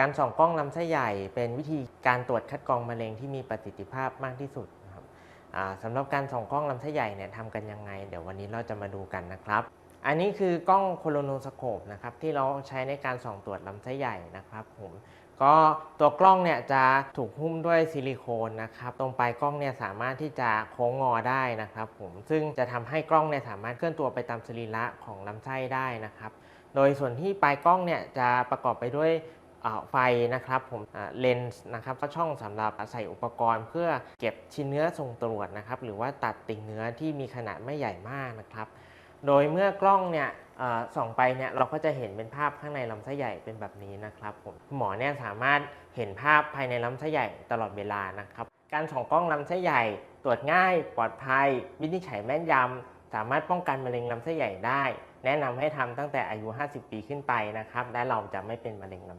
การส่องกล้องลำไส้ใหญ่ เป็นวิธีการตรวจคัดกรองมะเร็งที่มีประสิทธิภาพมากที่สุดนะครับสำหรับการส่องกล้องลำไส้ใหญ่เนี่ยทำกันยังไง เดี๋ยววันนี้เราจะมาดูกันนะครับ อันนี้คือกล้องโคโลโนสโคปนะครับที่เราใช้ในการส่องตรวจลำไส้ใหญ่นะครับผมก็ตัวกล้องเนี่ยจะถูกหุ้มด้วยซิลิโคนนะครับตรงปลายกล้องเนี่ยสามารถที่จะโค้งงอได้นะครับผมซึ่งจะทำให้กล้องเนี่ยสามารถเคลื่อนตัวไปตามสรีระของลำไส้ได้นะครับ โดยส่วนที่ปลายกล้องเนี่ยจะประกอบไปด้วย ไฟนะครับผมเลนส์นะครับก็ช่องสำหรับใส่อุปกรณ์ เพื่อเก็บชิ้นเนื้อส่งตรวจนะครับหรือว่าตัดติ่งเนื้อที่มีขนาดไม่ใหญ่มากนะครับ โดยเมื่อกล้องเนี่ยส่องไปเนี่ยเราก็จะเห็นเป็นภาพข้างในลำไส้ใหญ่เป็นแบบนี้นะครับผมหมอเนี่ยสามารถเห็นภาพภายในลำไส้ใหญ่ตลอดเวลานะครับ การส่องกล้องลำไส้ใหญ่ ตรวจง่ายปลอดภัย วินิจฉัยแม่นยำสามารถป้องกันมะเร็งลำไส้ใหญ่ได้ แนะนำให้ทำตั้งแต่อายุ 50 ปีขึ้นไปนะครับ และเราจะไม่เป็นมะเร็งลำ